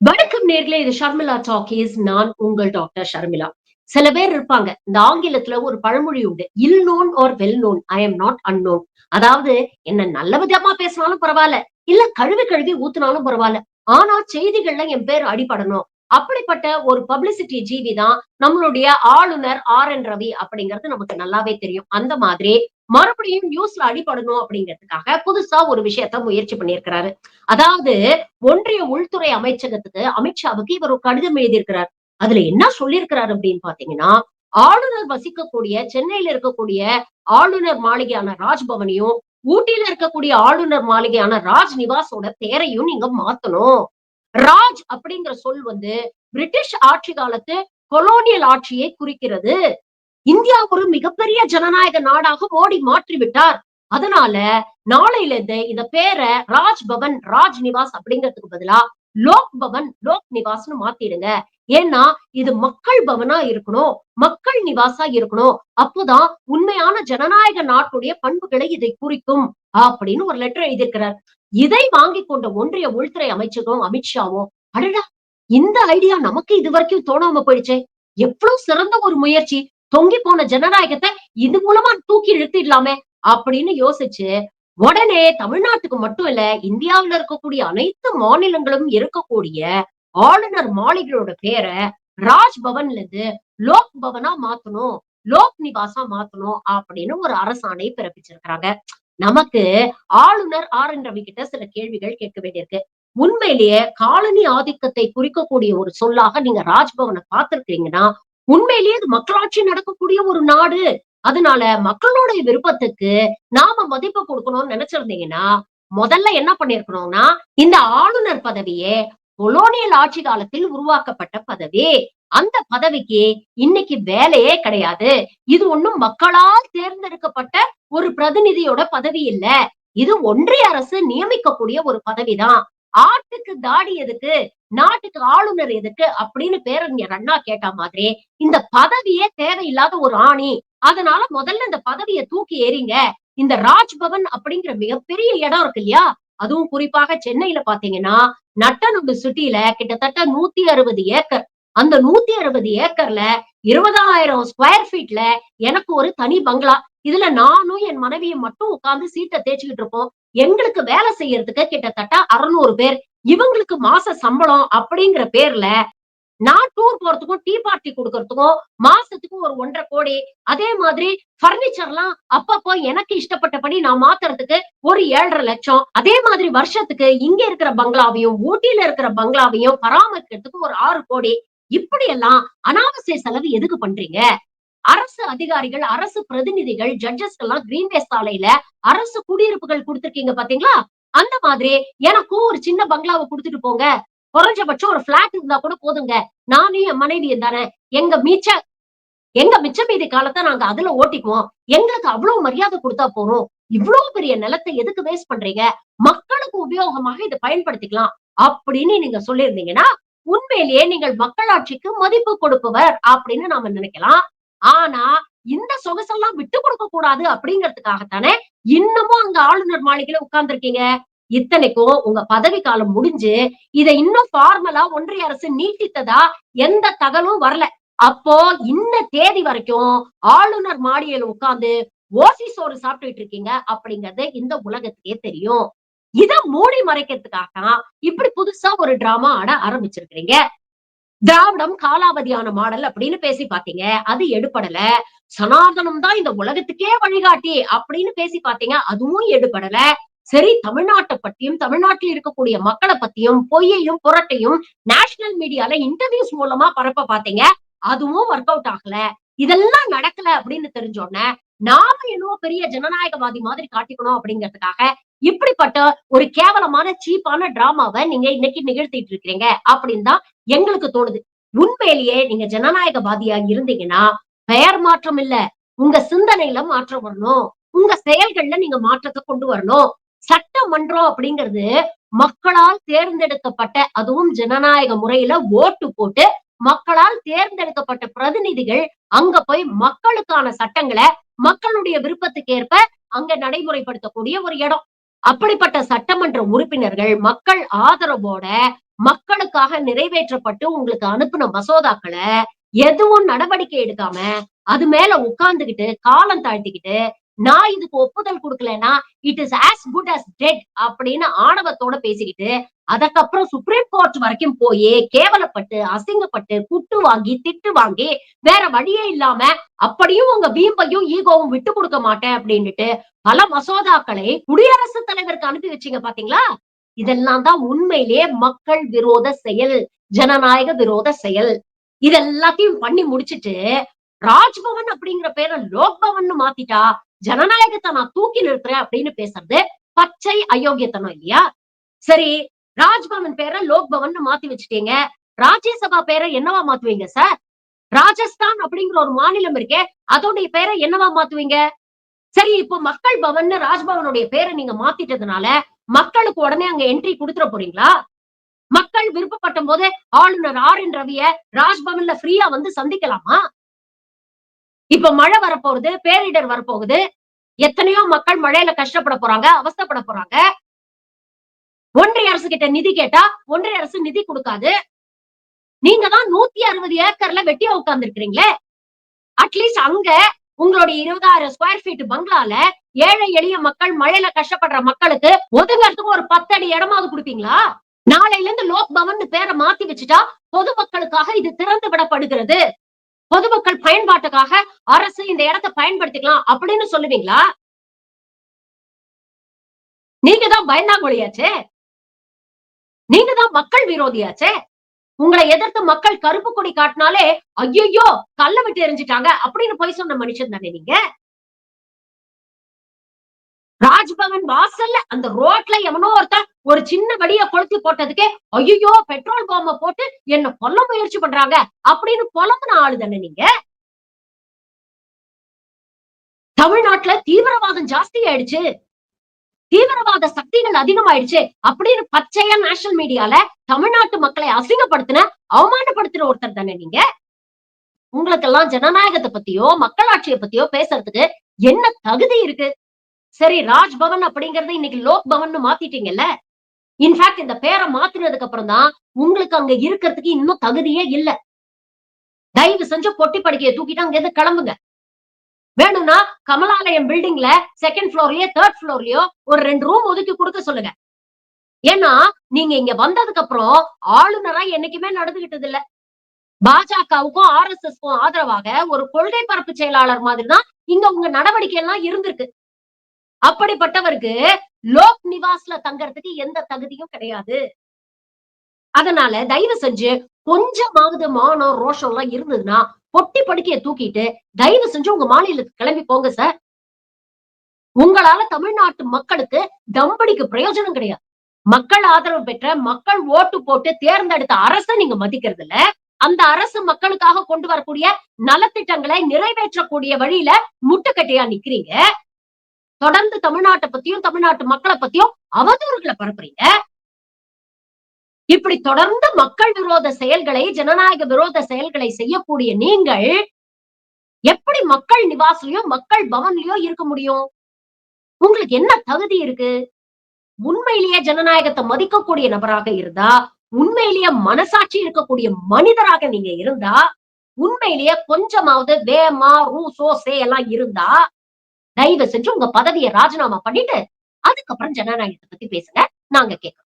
வணக்கம் நேர்களே இது ஷர்மிளா டாக்கீஸ் நான் உங்கள் டாக்டர் ஷர்மிளா. சில பேர் இருப்பாங்க இந்த ஆங்கிலத்துல ஒரு பழமொழி உண்டு ill known or well known I am not unknown அதாவது என்ன நல்ல விதமா பேசினாலும் பரவாயில்ல இல்ல கழுவி கழுவி ஊத்துனாலும் பரவாயில்ல ஆனா செய்திகள்ல என் பேர் அடிபடணும். அப்படிப்பட்ட ஒரு பப்ளிசிட்டி ஜீவி தான் நம்மளுடைய ஆளுநர் ஆர் என் ரவி அப்படிங்கிறது நமக்கு நல்லாவே தெரியும். அந்த மாதிரி மறுபடியும் நியூஸ்ல அடிபடணும் அப்படிங்கிறதுக்காக புதுசா ஒரு விஷயத்த முயற்சி பண்ணியிருக்கிறாரு. அதாவது ஒன்றிய உள்துறை அமைச்சகத்துக்கு அமித்ஷாவுக்கு இவர் ஒரு கடிதம் எழுதியிருக்கிறார். அதுல என்ன சொல்லியிருக்கிறார் அப்படின்னு பாத்தீங்கன்னா ஆளுநர் வசிக்கக்கூடிய சென்னையில இருக்கக்கூடிய ஆளுநர் மாளிகையான ராஜ்பவனையும் ஊட்டியில இருக்கக்கூடிய ஆளுநர் மாளிகையான ராஜ் நிவாஸோட பேரையும் நீங்க மாத்தணும். ராஜ் அப்படிங்கிற சொல் வந்து பிரிட்டிஷ் ஆட்சி காலத்து கொலோனியல் ஆட்சியை குறிக்கிறது. இந்தியா ஒரு மிகப்பெரிய ஜனநாயக நாடாக மோடி மாற்றி விட்டார் அதனால நாளையில இருந்து இந்த பேரை ராஜ்பவன் ராஜ் நிவாஸ் அப்படிங்கிறதுக்கு பதிலா லோக் பவன் லோக் நிவாஸ்னு மாத்திடுங்க. ஏன்னா இது மக்கள் பவனா இருக்கணும் மக்கள் நிவாசா இருக்கணும். அப்போதான் உண்மையான ஜனநாயக நாட்டுடைய பண்புகளை இதை குறிக்கும் அப்படின்னு ஒரு லெட்டர் எழுதியிருக்கிறார். இதை வாங்கி கொண்ட ஒன்றிய உள்துறை அமைச்சரும் அமித்ஷாவும் அடடா இந்த ஐடியா நமக்கு இது வரைக்கும் தோணாம போயிடுச்சே. எவ்வளவு சிறந்த ஒரு முயற்சி. தொங்கி போன ஜனநாயகத்தை இது மூலமா தூக்கி இழுத்திடலாமே அப்படின்னு யோசிச்சு உடனே தமிழ்நாட்டுக்கு மட்டும் இல்ல இந்தியாவுல இருக்கக்கூடிய அனைத்து மாநிலங்களும் இருக்கக்கூடிய ஆளுநர் மாளிகையோட பேரை ராஜ்பவன்ல இருந்து லோக் பவனா மாத்தணும் லோக் நிவாசா மாத்தணும் அப்படின்னு ஒரு அரசாணை பிறப்பிச்சிருக்கிறாங்க. நமக்கு ஆளுநர் ஆர் என் ரவி கிட்ட சில கேள்விகள் கேட்க வேண்டியிருக்கு. உண்மையிலேயே காலனி ஆதிக்கத்தை குறிக்கக்கூடிய ஒரு சொல்லாக நீங்க ராஜ்பவனை பார்த்திருக்கீங்கன்னா உண்மையிலேயே அது மக்களாட்சி நடக்கக்கூடிய ஒரு நாடு. அதனால மக்களுடைய விருப்பத்துக்கு நாம மதிப்பு கொடுக்கணும்னு நினைச்சிருந்தீங்கன்னா முதல்ல என்ன பண்ணிருக்கணும்னா இந்த ஆளுநர் பதவியே கொலோனியல் ஆட்சி காலத்தில் உருவாக்கப்பட்ட பதவி. அந்த பதவிக்கு இன்னைக்கு வேலையே கிடையாது. இது ஒண்ணும் மக்களால் தேர்ந்தெடுக்கப்பட்ட ஒரு பிரதிநிதியோட பதவி இல்ல. இது ஒன்றிய அரசு நியமிக்கக்கூடிய ஒரு பதவிதான். ஆட்டுக்கு தாடி எதுக்கு? நாட்டுக்கு ஆளுநர் எதுக்கு? அப்படின்னு பேரறிஞர் அண்ணா கேட்ட மாதிரி இந்த பதவியே தேவையில்லாத ஒரு ஆணி. அதனால முதல்ல இந்த பதவியை தூக்கி எறிங்க. இந்த ராஜ்பவன் அப்படிங்கிற மிகப்பெரிய இடம் இருக்கு இல்லையா? அதுவும் குறிப்பாக சென்னையில பாத்தீங்கன்னா நட்டனுடு சிட்டியில கிட்டத்தட்ட நூத்தி அறுபது ஏக்கர். அந்த நூத்தி அறுபது ஏக்கர்ல இருபதாயிரம் ஸ்கொயர் ஃபீட்ல எனக்கு ஒரு தனி பங்களா. இதுல நானும் என் மனைவியை மட்டும் உட்கார்ந்து சீட்டை தேய்ச்சிக்கிட்டு இருப்போம். எங்களுக்கு வேலை செய்யறதுக்கு கிட்டத்தட்ட அறுநூறு பேர். இவங்களுக்கு மாச சம்பளம் அப்படிங்கிற பேர்ல நான் டூர் போறதுக்கும் டீ பார்ட்டி கொடுக்கறதுக்கும் மாசத்துக்கும் ஒரு ஒன்றரை கோடி. அதே மாதிரி பர்னிச்சர் எல்லாம் அப்பப்போ எனக்கு இஷ்டப்பட்டபடி நான் மாத்துறதுக்கு ஒரு ஏழரை லட்சம். அதே மாதிரி வருஷத்துக்கு இங்க இருக்கிற பங்களாவையும் ஊட்டியில இருக்கிற பங்களாவையும் பராமரிக்கிறதுக்கு ஒரு ஆறு கோடி. இப்படி எல்லாம் அனாவசிய செலவு எதுக்கு பண்றீங்க? அரசு அதிகாரிகள் அரசு பிரதிநிதிகள் ஜட்ஜஸ் எல்லாம் கிரீன்வே சாலையில அரசு குடியிருப்புகள் கொடுத்திருக்கீங்க பாத்தீங்களா? அந்த மாதிரி எனக்கும் ஒரு சின்ன பங்களாவை கொடுத்துட்டு போங்க. குறைஞ்சபட்சம் ஒரு பிளாட் இருந்தா கூட போதுங்க. நானும் என் மனைவியும் தானே. எங்க மிச்ச எங்க மிச்ச மீதி காலத்தை நாங்க அதுல ஓட்டிக்குவோம். எங்களுக்கு அவ்வளவு மரியாதை கொடுத்தா போறோம் இவ்வளவு பெரிய நிலத்தை எதுக்கு வேஸ்ட் பண்றீங்க? மக்களுக்கு உபயோகமாக இதை பயன்படுத்திக்கலாம். அப்படின்னு நீங்க சொல்லியிருந்தீங்கன்னா உண்மையிலேயே நீங்கள் மக்களாட்சிக்கு மதிப்பு கொடுப்பவர் அப்படின்னு நாம நினைக்கலாம். ஆனா இந்த சொகுசெல்லாம் விட்டு கொடுக்க கூடாது அப்படிங்கிறதுக்காகத்தானே இன்னமும் அங்க ஆளுநர் மாளிகையில உட்கார்ந்துருக்கீங்க. இத்தனைக்கும் உங்க பதவி காலம் முடிஞ்சு இதை இன்னும் ஃபார்மலா ஒன்றிய அரசு நீட்டித்ததா எந்த தகவலும் வரல. அப்போ இந்த தேதி வரைக்கும் ஆளுநர் மாடியில் உட்கார்ந்து ஓசி சோறு சாப்பிட்டுட்டு இருக்கீங்க அப்படிங்கறது இந்த உலகத்துக்கே தெரியும். இத மூடி மறைக்கிறதுக்காக தான் இப்படி புதுசா ஒரு டிராமா ஆட ஆரம்பிச்சிருக்கிறீங்க. திராவிடம் காலாவதியான மாடல் அப்படின்னு பேசி பாத்தீங்க அது எடுபடல. சனாதனம் தான் இந்த உலகத்துக்கே வழிகாட்டி அப்படின்னு பேசி பாத்தீங்க அதுவும் எடுபடல. சரி தமிழ்நாட்டை பத்தியும் தமிழ்நாட்டில் இருக்கக்கூடிய மக்களை பத்தியும் பொய்யையும் புரட்டையும் நேஷனல் மீடியால இன்டர்வியூஸ் மூலமா பரப்ப பாத்தீங்க அதுவும் ஒர்க் அவுட் ஆகல. இதெல்லாம் நடக்கல அப்படின்னு தெரிஞ்சோடனே நாம என்னவோ பெரிய ஜனநாயகவாதி மாதிரி காட்டிக்கணும் அப்படிங்கிறதுக்காக இப்படிப்பட்ட ஒரு கேவலமான சீப்பான டிராமாவை நீங்க இன்னைக்கு நிகழ்த்திட்டு இருக்கிறீங்க அப்படின்னு தான் எங்களுக்கு தோணுது. உண்மையிலேயே நீங்க ஜனநாயகவாதியா இருந்தீங்கன்னா பெயர் மாற்றம் இல்ல. உங்க சிந்தனையில மாற்றம் வரணும். உங்க செயல்கள்ல நீங்க மாற்றத்தை கொண்டு வரணும். சட்டமன்றம் அப்படிங்கிறது மக்களால் தேர்ந்தெடுக்கப்பட்ட அதுவும் ஜனநாயக முறையில ஓட்டு போட்டு மக்களால் தேர்ந்தெடுக்கப்பட்ட பிரதிநிதிகள் அங்க போய் மக்களுக்கான சட்டங்களை மக்களுடைய விருப்பத்துக்கு ஏற்ப அங்க நடைமுறைப்படுத்தக்கூடிய ஒரு இடம். அப்படிப்பட்ட சட்டமன்ற உறுப்பினர்கள் மக்கள் ஆதரவோட மக்களுக்காக நிறைவேற்றப்பட்டு உங்களுக்கு அனுப்பின மசோதாக்களை எதுவும் நடவடிக்கை எடுக்காம அது மேல உட்கார்ந்துகிட்டு காலம் தாழ்த்திக்கிட்டு நான் இதுக்கு ஒப்புதல் கொடுக்கலன்னா it is as good as dead அப்படின்னு ஆணவத்தோட பேசிக்கிட்டு அதுக்கப்புறம் சுப்ரீம் கோர்ட் வரைக்கும் போய் கேவலப்பட்டு அசிங்கப்பட்டு குட்டு வாங்கி திட்டு வாங்கி வேற வழியே இல்லாம அப்படியும் உங்க வீம்பையும் ஈகோவும் விட்டு கொடுக்க மாட்டேன் அப்படின்னுட்டு பல மசோதாக்களை குடியரசுத் தலைவருக்கு அனுப்பி வச்சீங்க பாத்தீங்களா? இதெல்லாம் தான் உண்மையிலேயே மக்கள் விரோத செயல் ஜனநாயக விரோத செயல். இதெல்லாத்தையும் பண்ணி முடிச்சிட்டு ராஜ்பவன் அப்படிங்கிற பேரை லோக்பவன் மாத்திட்டா ஜனநாயகத்தை நான் தூக்கி நிறுத்துறேன் அப்படின்னு பேசுறது பச்சை அயோக்கியத்தனம் இல்லையா? சரி ராஜ்பவன் பேரை லோக்பவன் மாத்தி வச்சுட்டீங்க. ராஜ்யசபா பேரை என்னவா மாத்துவீங்க சார்? ராஜஸ்தான் அப்படிங்கிற ஒரு மாநிலம் இருக்கே அதோடைய பேரை என்னவா மாத்துவீங்க? சரி இப்போ மக்கள் பவன் ராஜ்பவனுடைய பேரை நீங்க மாத்திட்டதுனால மக்களுக்கு உடனே அங்க என்ட்ரி கொடுத்துட போறீங்களா? மக்கள் விருப்பப்பட்ட போது ஆளுநர் ஆர் என் ரவிய ராஜ்பவன்ல ஃப்ரீயா வந்து சந்திக்கலாமா? இப்ப மழை வரப்போகுது பேரிடர் வரப்போகுது. எத்தனையோ மக்கள் மழையில கஷ்டப்பட போறாங்க அவஸ்தப்பட போறாங்க. ஒன்றிய அரசு கிட்ட நிதி கேட்டா ஒன்றிய அரசு நிதி கொடுக்காது. நீங்க தான் நூத்தி அறுபது ஏக்கர்ல வெட்டியா உட்கார்ந்து இருக்கிறீங்களே அட்லீஸ்ட் அங்க உங்களுடைய இருபதாயிரம் ஸ்கொயர் ஃபீட் பங்களால ஏழை எளிய மக்கள் மழையில கஷ்டப்படுற மக்களுக்கு ஒதுங்கறதுக்கு ஒரு பத்தடி இடமாவது கொடுப்பீங்களா? நாளையில இருந்து லோக் பவன் பேரை மாத்தி வச்சுட்டா பொதுமக்களுக்காக இது திறந்து விடப்படுகிறது. பொதுமக்கள் பயன்பாட்டுக்காக அரசு இந்த இடத்தை பயன்படுத்திக்கலாம் அப்படின்னு சொல்லுவீங்களா? நீங்க தான் பயந்தாங்கொழியாச்சே. நீங்க தான் மக்கள் விரோதியாச்சே. உங்களை எதிர்த்து மக்கள் கருப்பு கொடி காட்டினாலே ஐயோ கல்ல விட்டு எரிஞ்சிட்டாங்க அப்படின்னு போய் சொன்ன மனுஷன் தானே நீங்க? ராஜ்பவன் வாசல்ல அந்த ரோட்ல எவனோ ஒருத்தன் ஒரு சின்ன வழிய கொளுத்தி போட்டதுக்கே ஐயோ பெட்ரோல் பாம்ப போட்டு என்ன கொல்ல முயற்சி பண்றாங்க அப்படின்னு புலம்புன ஆளு தானே நீங்க? தமிழ்நாட்டுல தீவிரவாதம் ஜாஸ்தி ஆயிடுச்சு. தீவிரவாத சக்திகள் அதிகமாயிடுச்சு அப்படின்னு பச்சையா நேஷனல் மீடியால தமிழ்நாட்டு மக்களை அசிங்கப்படுத்தின அவமானப்படுத்தின ஒருத்தர் தானே நீங்க? உங்களுக்கெல்லாம் ஜனநாயகத்தை பத்தியோ மக்களாட்சியை பத்தியோ பேசுறதுக்கு என்ன தகுதி இருக்கு? சரி ராஜ்பவன் அப்படிங்கறத இன்னைக்கு லோக் பவன் மாத்திட்டீங்கல்ல இன்ஃபேக்ட் இந்த பேரை மாத்தினதுக்கு அப்புறம் தான் உங்களுக்கு அங்க இருக்கிறதுக்கு இன்னும் தகுதியே இல்ல. தயவு செஞ்சு பொட்டி படுக்கையை தூக்கிட்டு அங்க இருந்து கிளம்புங்க. வேணும்னா கமலாலயம் பில்டிங்ல செகண்ட் ஃப்ளோர்லயோ தேர்ட் ஃப்ளோர்லயோ ஒரு ரெண்டு ரூம் ஒதுக்கி கொடுக்க சொல்லுங்க. ஏன்னா நீங்க இங்க வந்ததுக்கு அப்புறம் ஆளுநரா என்னைக்குமே நடந்துகிட்டது இல்ல. பாஜகவுக்கும் ஆர் எஸ் எஸ்க்கும் ஆதரவாக ஒரு கொள்கை பரப்பு செயலாளர் மாதிரி தான் இங்க உங்க நடவடிக்கை எல்லாம் இருந்திருக்கு. அப்படிப்பட்டவருக்கு லோக் நிவாஸ்ல தங்கறதுக்கு எந்த தகுதியும் கிடையாது. அதனால தயவு செஞ்சு கொஞ்சமாவது மானம் ரோஷம் எல்லாம் இருந்ததுன்னா பொட்டி படுக்கைய தூக்கிட்டு தயவு செஞ்சு உங்க மாநிலத்துக்கு கிளம்பி போங்க சார். உங்களால தமிழ்நாட்டு மக்களுக்கு தம்படிக்கு பிரயோஜனம் கிடையாது. மக்கள் ஆதரவு பெற்ற மக்கள் ஓட்டு போட்டு தேர்ந்தெடுத்த அரசை நீங்க மதிக்கிறது இல்ல. அந்த அரசு மக்களுக்காக கொண்டு வரக்கூடிய நலத்திட்டங்களை நிறைவேற்றக்கூடிய வழியில முட்டுக்கட்டையா நிக்கிறீங்க. தொடர்ந்து தமிழ்நாட்டை பத்தியும் தமிழ்நாட்டு மக்களை பத்தியும் அவதூறுகளை பரப்புறீங்க. இப்படி தொடர்ந்து மக்கள் விரோத செயல்களை ஜனநாயக விரோத செயல்களை செய்யக்கூடிய நீங்கள் எப்படி மக்கள் நிவாசிலயோ மக்கள் பவன்லயோ இருக்க முடியும்? உங்களுக்கு என்ன தகுதி இருக்கு? உண்மையிலேயே ஜனநாயகத்தை மதிக்கக்கூடிய நபராக இருந்தா உண்மையிலேயே மனசாட்சி இருக்கக்கூடிய மனிதராக நீங்க இருந்தா உண்மையிலேயே கொஞ்சமாவது வேமா ரூசோ சே எல்லாம் இருந்தா தயவு செஞ்சு உங்க பதவியை ராஜினாமா பண்ணிட்டு அதுக்கப்புறம் ஜனநாயகத்தை பத்தி பேசுங்க. நாங்க கேட்கறோம்